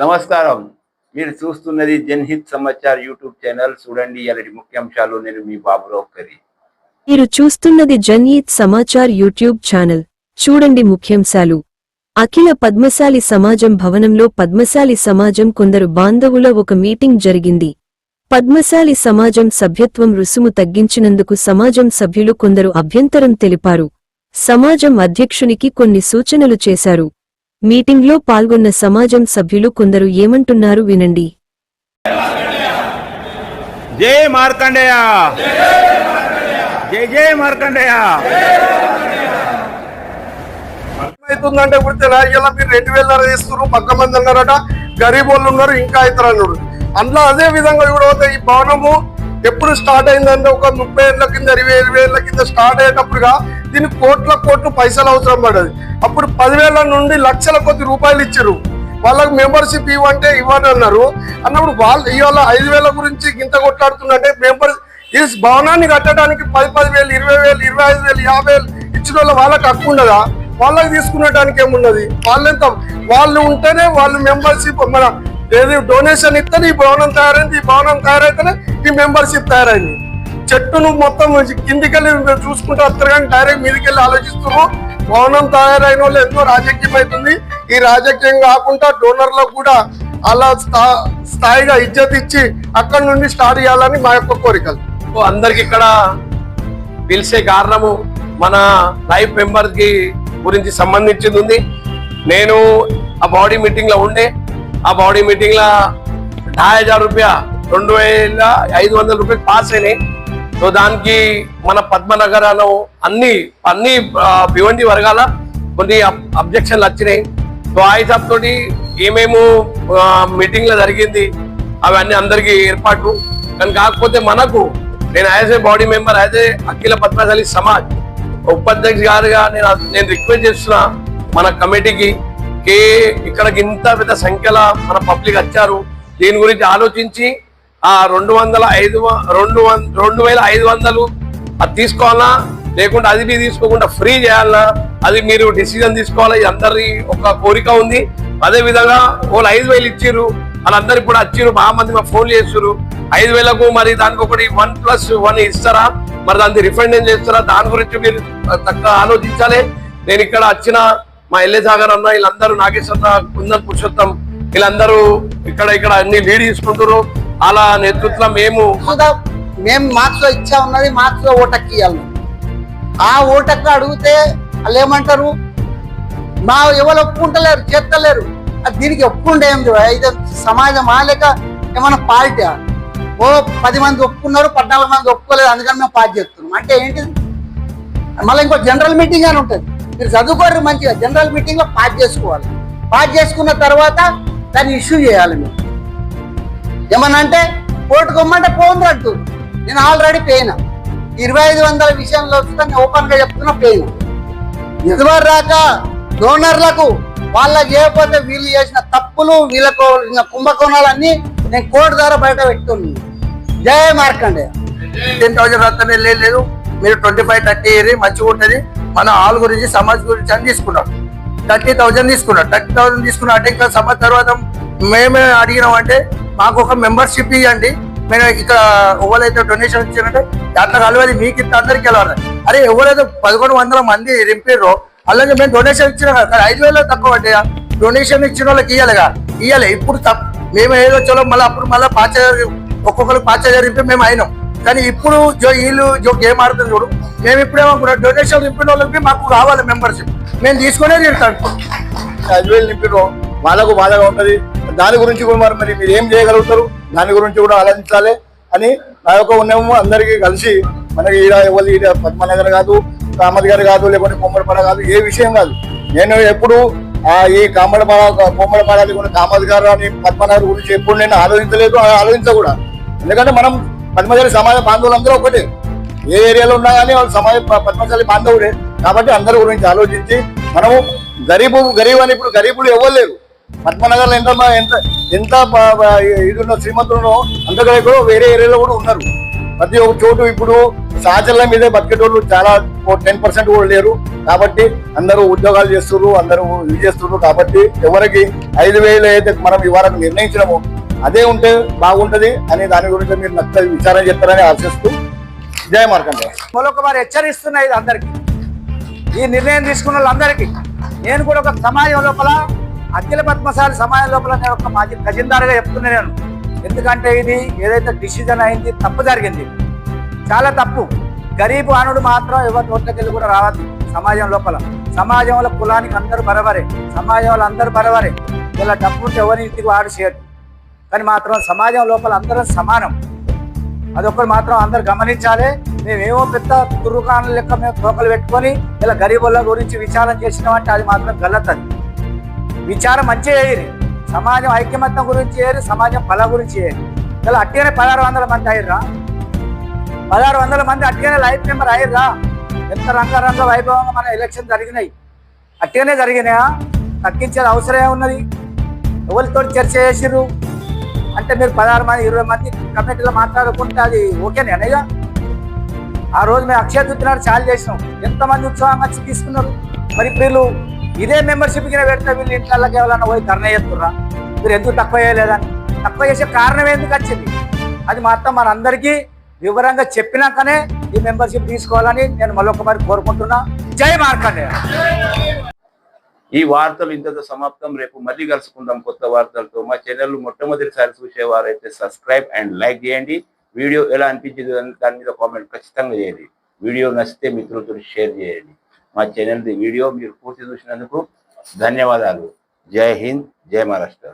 నమస్కారం. మీరు చూస్తున్నది జన్హిత్ సమాచార్ యూట్యూబ్ ఛానల్. చూడండి ఇలాంటి ముఖ్యాంశాలు నేను మీ బాబురావు కరి మీరు చూస్తున్నది జన్హిత్ సమాచార్ యూట్యూబ్ ఛానల్. చూడండి ముఖ్యాంశాలు. అఖిల పద్మశాలి సమాజం భవనంలో పద్మశాలి సమాజం కొందరు బాంధవుల ఒక మీటింగ్ జరిగింది. పద్మశాలి సమాజం సభ్యత్వం రుసుము తగ్గించినందుకు సమాజం సభ్యులు కొందరు అభ్యంతరం తెలిపారు. సమాజం అధ్యక్షునికి కొన్ని సూచనలు చేశారు. మీటింగ్లో పాల్గొన్న సమాజం సభ్యులు కొందరు ఏమంటున్నారు వినండి. జై మార్కండేయ. జై జై మార్కండేయ. అవుతుందంటే ఇప్పుడు తెలంగాణ మీరు రెండు వేల తీస్తున్నారు పక్క మంది అన్నారట గరీబ్ వాళ్ళు ఉన్నారు ఇంకా అవుతారు అన్నాడు. అందులో అదే విధంగా కూడా ఈ భవనము ఎప్పుడు స్టార్ట్ అయిందంటే ఒక ముప్పై ఏళ్ళ కింద ఇరవై ఇరవై ఏళ్ళ కింద స్టార్ట్ అయ్యేటప్పుడుగా దీనికి కోట్ల కోట్లు పైసలు అవసరం పడదు అప్పుడు పదివేల నుండి లక్షల కొద్ది రూపాయలు ఇచ్చారు. వాళ్ళకి మెంబర్షిప్ ఇవ్వంటే ఇవ్వని అన్నారు. అన్నప్పుడు వాళ్ళు ఇవాళ ఐదు వేల గురించి ఇంత కొట్లాడుతున్నట్టే మెంబర్ ఈ భవనాన్ని కట్టడానికి పది పది వేలు ఇరవై వేలు ఇరవై ఐదు వేలు యాభై వేలు ఇచ్చిన వాళ్ళ వాళ్ళకి హక్కు ఉండదా వాళ్ళకి తీసుకునేటానికి ఏమున్నది? వాళ్ళెంత వాళ్ళు ఉంటేనే వాళ్ళు మెంబర్షిప్ మన ఏది డొనేషన్ ఇస్తేనే ఈ భవనం తయారైంది ఈ భవనం తయారైతేనే ఈ మెంబర్షిప్ తయారైంది. చెట్టును మొత్తం కిందికెళ్ళి చూసుకుంటూ వస్తారు కానీ డైరెక్ట్ మీదకెళ్ళి ఆలోచిస్తున్నారు. భవనం తయారైన వాళ్ళు ఎంతో రాజకీయం అవుతుంది. ఈ రాజకీయం కాకుండా డోనర్లకు కూడా అలా స్థాయిగా ఇజ్జత్ ఇచ్చి అక్కడ నుండి స్టార్ట్ చేయాలని మా యొక్క కోరికలు. అందరికి ఇక్కడ పిలిచే కారణము మన లైఫ్ మెంబర్కి గురించి సంబంధించింది ఉంది. నేను ఆ బాడీ మీటింగ్లో ఉండే. ఆ బాడీ మీటింగ్లో ఢా హజార్ రూపాయ రెండు వేల ఐదు వందల రూపాయలు పాస్ అయినాయి. సో దానికి మన పద్మనగరాలు అన్ని అన్ని భివండి వర్గాల కొన్ని అబ్జెక్షన్లు వచ్చినాయి. సో ఆ హిసాబ్ తోటి ఏమేమో మీటింగ్లో జరిగింది అవన్నీ అందరికీ ఏర్పాట్లు. కానీ కాకపోతే మనకు నేను as a body member as a Akhila Padmashali Samaj ఉపాధ్యక్ష గారుగా నేను నేను రిక్వెస్ట్ చేస్తున్నా మన కమిటీకి. కే ఇక్కడికి ఇంత పెద్ద సంఖ్యలో మన పబ్లిక్ వచ్చారు. దీని గురించి ఆలోచించి ఆ రెండు వందల ఐదు వ- రెండు రెండు వేల ఐదు వందలు అది తీసుకోవాలా? లేకుంటే అది మీరు తీసుకోకుండా ఫ్రీ చేయాలా? అది మీరు డిసిజన్ తీసుకోవాలా? ఇది అందరి ఒక కోరిక ఉంది. అదే విధంగా వాళ్ళు ఐదు వేలు ఇచ్చిర్రు. వాళ్ళందరూ ఇప్పుడు వచ్చిర్రు. బాగా మంది మా ఫోన్ చేస్తున్నారు ఐదు వేలకు మరి దానికి ఒకటి వన్ ప్లస్ వన్ ఇస్తారా? మరి దానికి రిఫండ్ ఏం చేస్తారా? దాని గురించి మీరు తక్కువ ఆలోచించాలి. నేను ఇక్కడ వచ్చిన మా ఎల్ఏ సాగర్ అన్న వీళ్ళందరూ నాగేశ్వర కుందన్ పురుషోత్తం వీళ్ళందరూ ఇక్కడ ఇక్కడ అన్ని లీడ్ తీసుకుంటారు అలా నేతృత్వం మేము మేము మార్క్స్లో ఇచ్చా ఉన్నది మార్క్స్లో ఓటక్కి ఇవ్వాలి. ఆ ఓటక్కు అడిగితే వాళ్ళు ఏమంటారు? మా ఎవరు ఒప్పుకుంటలేరు చేస్తలేరు. అది దీనికి ఒప్పుకుంటే ఏం అయితే సమాజం లేక ఏమైనా పార్టీ ఓ పది మంది ఒప్పుకున్నారు పద్నాలుగు మంది ఒప్పుకోలేదు అందుకని మేము పాస్ చేస్తున్నాం. అంటే ఏంటిది? మళ్ళీ ఇంకో జనరల్ మీటింగ్ అని ఉంటుంది. మీరు చదువుకోరు మంచిగా జనరల్ మీటింగ్లో పాస్ చేసుకోవాలి. పాస్ చేసుకున్న తర్వాత దాన్ని ఇష్యూ చేయాలి మీరు ఏమన్నా అంటే కోర్టుకు ఇమ్మంటే పోను అంటూ నేను ఆల్రెడీ పోయినా ఇరవై ఐదు వందల విషయంలో వస్తే నేను ఓపెన్గా చెప్తున్నా పోయినా ఎదురు రాక డోనర్లకు వాళ్ళకి చేయకపోతే వీళ్ళు చేసిన తప్పులు వీళ్ళకు కుంభకోణాలన్నీ నేను కోర్టు ద్వారా బయట పెట్టుకున్నాను. జయ మార్కండే టెన్ థౌసండ్ రత్తనే లేదు మీరు ట్వంటీ ఫైవ్ థర్టీ ఇయర్ మంచిగా ఉంటుంది. మన ఆల్ గురించి సమాజ్ గురించి అని తీసుకున్నాం. థర్టీ థౌసండ్ తీసుకున్నాం. థర్టీ థౌసండ్ తీసుకున్నా అంటే ఇంకా సమాజ్ తర్వాత మేమే అడిగినాం అంటే మాకు ఒక మెంబర్షిప్ ఇవ్వండి మేము ఇక్కడ ఎవరైతే డొనేషన్ ఇచ్చారంటే దాంట్లో కలవాలి మీకు ఇంత అందరికి వెళ్ళాలి అరే ఎవరైతే పదకొండు వందల మంది రింపారో అలాగే మేము డొనేషన్ ఇచ్చినా కదా కానీ ఐదు వేలు తక్కువ అంటే డొనేషన్ ఇచ్చిన వాళ్ళకి ఇవ్వాలిగా ఇవ్వాలి ఇప్పుడు మేము ఏదో చలో మళ్ళీ అప్పుడు మళ్ళీ పాచ ఒక్కొక్కరు పాచ రింపి మేము అయినాం. కానీ ఇప్పుడు జో వీళ్ళు జో గేమ్ ఆడుతుంది చూడు మేము ఇప్పుడు ఏమనుకున్నాం డొనేషన్ నింపిన వాళ్ళకి మాకు కావాలి మెంబర్షిప్. మేము తీసుకునే తింటాం. ఐదు వేలు నింపిన వాళ్ళకు బాధగా ఉంటుంది. దాని గురించి కూడా మరి మరి మీరు ఏం చేయగలుగుతారు? దాని గురించి కూడా ఆలోచించాలి. అని నా యొక్క ఉన్నాము అందరికీ కలిసి మనకి ఈడ ఎవరు ఈడ పద్మనగర్ కాదు కామద్ గారు కాదు లేకుంటే కొమ్మడిపాడ కాదు ఏ విషయం కాదు. నేను ఎప్పుడు ఆ ఈ కామడపాడ కొమ్మడిపాడ లేకుంటే కామద్ గారు అని పద్మనగర్ గురించి ఎప్పుడు నేను ఆలోచించలేదు ఆలోచించ కూడా ఎందుకంటే మనం పద్మశాలి సమాజ బాంధవులందరూ ఒకటే. ఏ ఏరియాలో ఉన్నా కానీ వాళ్ళు సమాజ పద్మశాలి బాంధవుడే కాబట్టి అందరి గురించి ఆలోచించి మనము గరీబు గరీబ్ అని ఇప్పుడు గరీబులు ఇవ్వలేరు పద్మనగర్లో ఎంత ఎంత ఎంత ఇది ఉన్న శ్రీమంతులను అంత కూడా వేరే ఏరియాలో కూడా ఉన్నారు. ప్రతి ఒక్క చోటు ఇప్పుడు సహచరుల మీదే బతికేటోళ్ళు చాలా టెన్ పర్సెంట్ కూడా లేరు. కాబట్టి అందరూ ఉద్యోగాలు చేస్తున్నారు అందరూ ఇది చేస్తున్నారు కాబట్టి ఎవరికి ఐదు వేలు అయితే మనం ఇవ్వాలని నిర్ణయించడము. అదే ఉంటే బాగుంటది అని దాని గురించి మీరు నచ్చ విచారణ చేస్తారని ఆశిస్తూ జయ మార్కండే. మరొక వారు హెచ్చరిస్తున్నాయి ఇది అందరికీ. ఈ నిర్ణయం తీసుకున్న వాళ్ళందరికీ నేను కూడా ఒక సమాజం లోపల అఖిల పద్మశాలి సమాజం లోపల నేను ఒక మాజీ ఖజీందారుగా చెప్తున్నా నేను. ఎందుకంటే ఇది ఏదైతే డిసిజన్ అయింది తప్పు జరిగింది. చాలా తప్పు. గరీబ్ ఆనుడు మాత్రం ఎవరి నోట్లకెళ్ళి కూడా రావద్దు సమాజం లోపల. సమాజంలో కులానికి అందరూ బరవరే సమాజంలో అందరూ బరవరే ఇలా డబ్బు ఉంటే ఎవరి ఇంటికి వాడు చేయడు. కానీ మాత్రం సమాజం లోపల అందరం సమానం. అదొకటి మాత్రం అందరు గమనించాలి. మేమేమో పెద్ద తురుకానుల లెక్క మేము తోకలు పెట్టుకొని ఇలా గరీబుల గురించి విచారం చేసినామంటే అది మాత్రం గల్లతది విచారం మంచిగా చేయరు సమాజం ఐక్యమత్యం గురించి చేయరు సమాజం బల గురించి చేయరు ఇలా అట్టిగానే పదహారు వందల మంది అయ్యరా పదహారు వందల మంది అట్టిగానే లైఫ్ మెంబర్ అయ్యరా ఎంత రంగరంగ వైభవంగా మన ఎలక్షన్ జరిగినాయి. అట్టిగానే జరిగినాయా? తగ్గించేది అవసరమే ఉన్నది. ఎవరితో చర్చ చేసిర్రు? అంటే మీరు పదహారు మంది ఇరవై మంది కమిటీలో మాట్లాడుకుంటే అది ఓకేనే అనయ్య ఆ రోజు మేము అక్షయ తృతీనాడు చాలు చేసినాం. ఎంతమంది ఉత్సాహంగా వచ్చి తీసుకున్నారు మరి వీళ్ళు ఇదే మెంబర్షిప్ కింద పెడితే వీళ్ళు ఇంట్లోకి ఎవరన్నా పోయి ధర్నా చేస్తుర్రా? మీరు ఎందుకు తక్కువ చేయలేదని? తక్కువ చేసే కారణం ఎందుకు వచ్చింది? అది మాత్రం మనందరికీ వివరంగా చెప్పినాకనే ఈ మెంబర్షిప్ తీసుకోవాలని నేను మరొకసారి కోరుకుంటున్నా. జై మార్కండే ఈ వార్తలు ఇంతతో సమాప్తం. రేపు మళ్ళీ కలుసుకుందాం కొత్త వార్తలతో. మా ఛానల్ మొట్టమొదటిసారి చూసేవారైతే సబ్స్క్రైబ్ అండ్ లైక్ చేయండి. వీడియో ఎలా అనిపించింది అని దాని మీద కామెంట్ ఖచ్చితంగా చేయండి. వీడియో నచ్చితే మిత్రులతో షేర్ చేయండి. మా ఛానల్ది వీడియో మీరు పూర్తి చూసినందుకు ధన్యవాదాలు. జై హింద్ జై మహారాష్ట్ర.